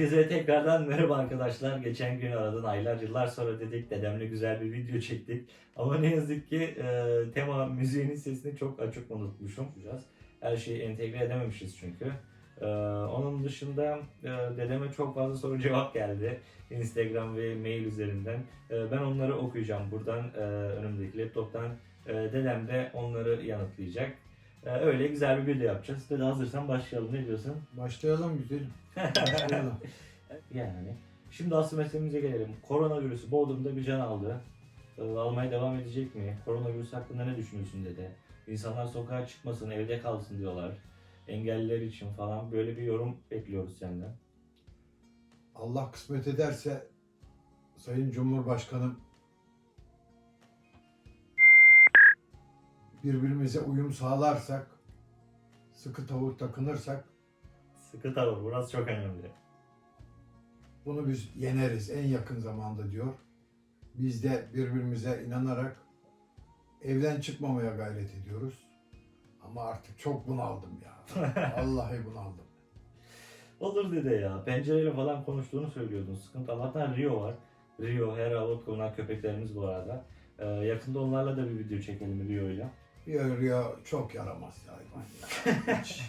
Herkese tekrardan merhaba arkadaşlar. Geçen gün aradın aylar yıllar sonra dedik dedemle güzel bir video çektik. Ama ne yazık ki e, tema müziğinin sesini çok açık unutmuşum. Her şeyi entegre edememişiz çünkü. E, onun dışında e, dedeme çok fazla soru cevap geldi. Instagram ve mail üzerinden. E, ben onları okuyacağım buradan e, önümdeki laptoptan. E, dedem de onları yanıtlayacak. E, öyle güzel bir video yapacağız. Dede hazırsan başlayalım. Ne diyorsun? Başlayalım güzelim. Başlayalım. Yani. Şimdi asıl meselemize gelelim. Koronavirüsü Bodrum'da bir can aldı. Ee, almaya devam edecek mi? Koronavirüs hakkında ne düşünüyorsun dede? İnsanlar sokağa çıkmasın, evde kalsın diyorlar. Engelliler için falan böyle bir yorum bekliyoruz senden. Allah kısmet ederse Sayın Cumhurbaşkanım birbirimize uyum sağlarsak, sıkı tavuk takınırsak Sıkı tavır, burası çok önemli. bunu biz yeneriz en yakın zamanda diyor. Biz de birbirimize inanarak evden çıkmamaya gayret ediyoruz. Ama artık çok bunaldım ya. Vallahi bunaldım. Olur dede ya. Pencereyle falan konuştuğunu söylüyordun. Sıkıntı Allah'tan Rio var. Rio, Hera, Vodka bunlar köpeklerimiz bu arada. Ee, yakında onlarla da bir video çekelim Rio'yla. Yarıyor çok yaramaz ya hayvan ya. Hiç.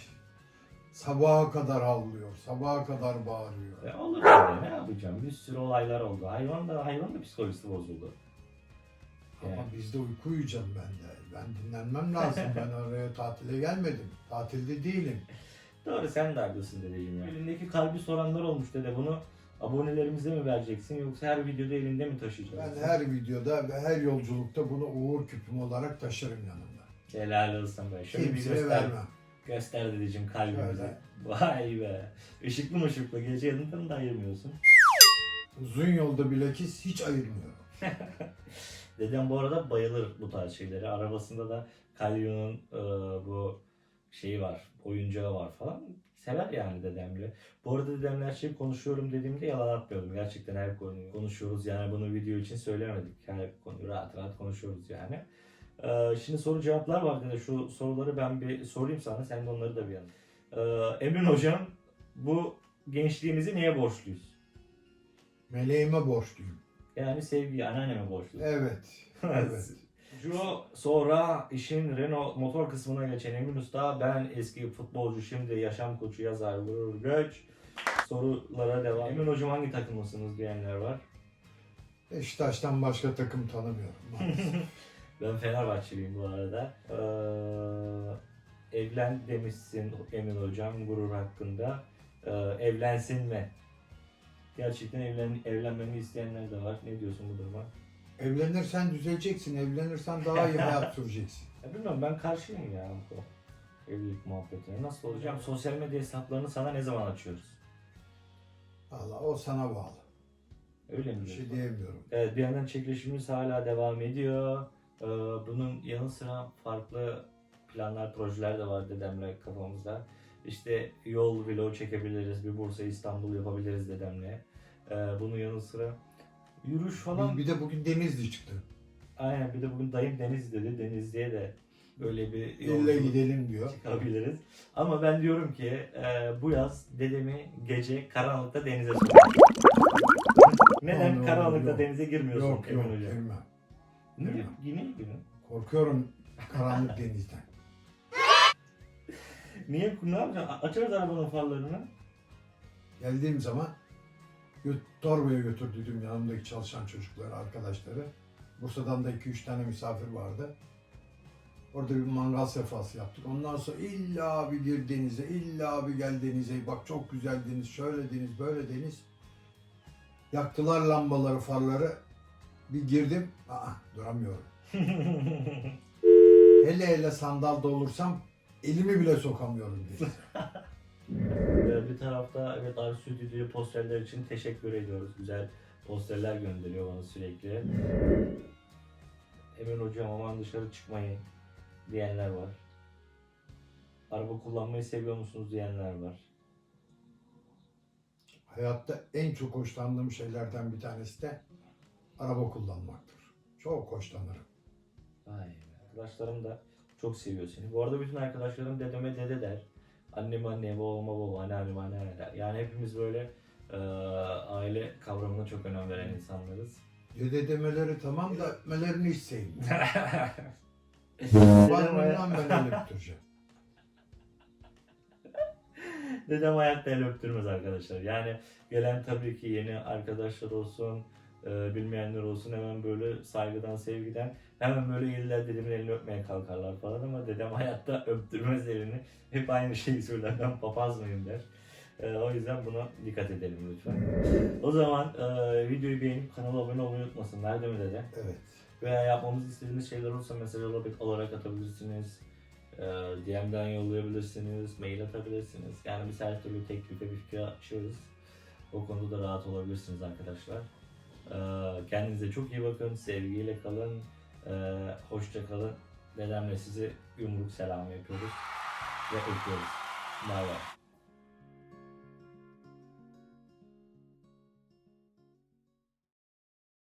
Sabaha kadar havlıyor, sabaha kadar bağırıyor. E, olur dede ne yapacağım? Bir sürü olaylar oldu. Hayvan da hayvan da psikolojisi bozuldu. Ama Yani. bizde uyku uyuyacağım ben de. Ben dinlenmem lazım. Ben oraya tatile gelmedim. Tatilde değilim. Doğru sen de haklısın dedeciğim ya. Elindeki kalbi soranlar olmuş dede bunu abonelerimize mi vereceksin yoksa her videoda elinde mi taşıyacaksın? Ben her videoda ve her yolculukta bunu uğur küpüm olarak taşırım yanımda. Helal olsun be. Şöyle bir Kimseye göster, vermem. göster dedeciğim kalbimizi. Şöyle. Vay be. Işıklı mı ışıklı gece yanından da ayırmıyorsun. Uzun yolda bilakis hiç ayırmıyorum. Dedem bu arada bayılır bu tarz şeylere. Arabasında da Kalyon'un e, bu şeyi var, oyuncağı var falan. Sever yani dedemle. Bu arada dedemle her şeyi konuşuyorum dediğimde yalan atmıyorum. Gerçekten her konuyu konuşuyoruz. Yani bunu video için söylemedik. Her konuyu rahat rahat konuşuyoruz yani. E, şimdi soru cevaplar var dede. Şu soruları ben bir sorayım sana. Sen de onları da bir yanıt. E, Emin Hocam bu gençliğimizi neye borçluyuz? Meleğime borçluyum. Yani sevgiye, anneanneme borçluyuz. Evet. Evet. Şu sonra işin Renault motor kısmına geçen Emin Usta, ben eski futbolcu, şimdi yaşam koçu, yazar, gurur, göç. Sorulara devam. Emin hocam hangi takımlısınız diyenler var. Beşiktaş'tan başka takım tanımıyorum. maalesef. Ben Fenerbahçeliyim bu arada. Ee, evlen demişsin Emin hocam gurur hakkında. Ee, evlensin mi? Gerçekten evlen, evlenmemi isteyenler de var. Ne diyorsun bu duruma? Evlenirsen düzeleceksin. Evlenirsen daha iyi hayat süreceksin. Ya bilmiyorum ben karşıyım ya bu evlilik muhabbetine. Nasıl olacağım? Sosyal medya hesaplarını sana ne zaman açıyoruz? Valla o sana bağlı. Öyle mi? Bir şey diyorsun? diyemiyorum. Evet bir yandan çekilişimiz hala devam ediyor. Ee, bunun yanı sıra farklı planlar, projeler de var dedemle kafamızda. İşte yol vlog çekebiliriz, bir Bursa İstanbul yapabiliriz dedemle. Ee, bunun yanı sıra yürüyüş falan. Bir, bir de bugün Denizli çıktı. Aynen bir de bugün dayım Deniz dedi. Denizli'ye de böyle bir İlle gidelim diyor. çıkabiliriz. Ama ben diyorum ki e, bu yaz dedemi gece karanlıkta denize sokacağım. Neden Yok, karanlıkta yok. denize girmiyorsun Yok Emin yok Hocam? girmem. Niye? Yine girin. Korkuyorum karanlık denizden. Niye? Ne yapacaksın? Açarız arabanın farlarını. Geldiğim zaman torbaya götürdüydüm yanımdaki çalışan çocukları, arkadaşları. Bursa'dan da 2-3 tane misafir vardı. Orada bir mangal sefası yaptık. Ondan sonra illa bir gir denize, illa bir gel denize. Bak çok güzel deniz, şöyle deniz, böyle deniz. Yaktılar lambaları, farları. Bir girdim, aa duramıyorum. Hele hele sandalda olursam elimi bile sokamıyorum denize. Bir tarafta evet Arı Stüdyo posterler için teşekkür ediyoruz. Güzel posterler gönderiyor bana sürekli. Emin hocam aman dışarı çıkmayın diyenler var. Araba kullanmayı seviyor musunuz diyenler var. Hayatta en çok hoşlandığım şeylerden bir tanesi de araba kullanmaktır. Çok hoşlanırım. Vay be. Arkadaşlarım da çok seviyor seni. Bu arada bütün arkadaşlarım dedeme dede der. Anneme anne, babama baba, anneanneme anneanne. Yani hepimiz böyle e, aile kavramına çok önem veren insanlarız. Dede demeleri tamam da öpmelerini hiç sevmiyorum. Dedem, Parmağından ben öyle öptüreceğim. dedem hayatta el öptürmez arkadaşlar. Yani gelen tabii ki yeni arkadaşlar olsun, e, bilmeyenler olsun hemen böyle saygıdan, sevgiden hemen böyle gelirler dedemin elini öpmeye kalkarlar falan ama dedem hayatta öptürmez elini. Hep aynı şeyi söyler ben papaz mıyım der. E, o yüzden buna dikkat edelim lütfen. O zaman e, videoyu beğenip kanala abone olmayı unutmasınlar değil mi dede? Evet. Veya yapmamızı istediğiniz şeyler olursa mesaj olarak- olarak atabilirsiniz. Ee, DM'den yollayabilirsiniz, mail atabilirsiniz. Yani biz her türlü teklife bir fikir açıyoruz. O konuda da rahat olabilirsiniz arkadaşlar. Ee, kendinize çok iyi bakın, sevgiyle kalın, ee, hoşça kalın. Dedemle sizi yumruk selamı yapıyoruz ve öpüyoruz. Bay bay.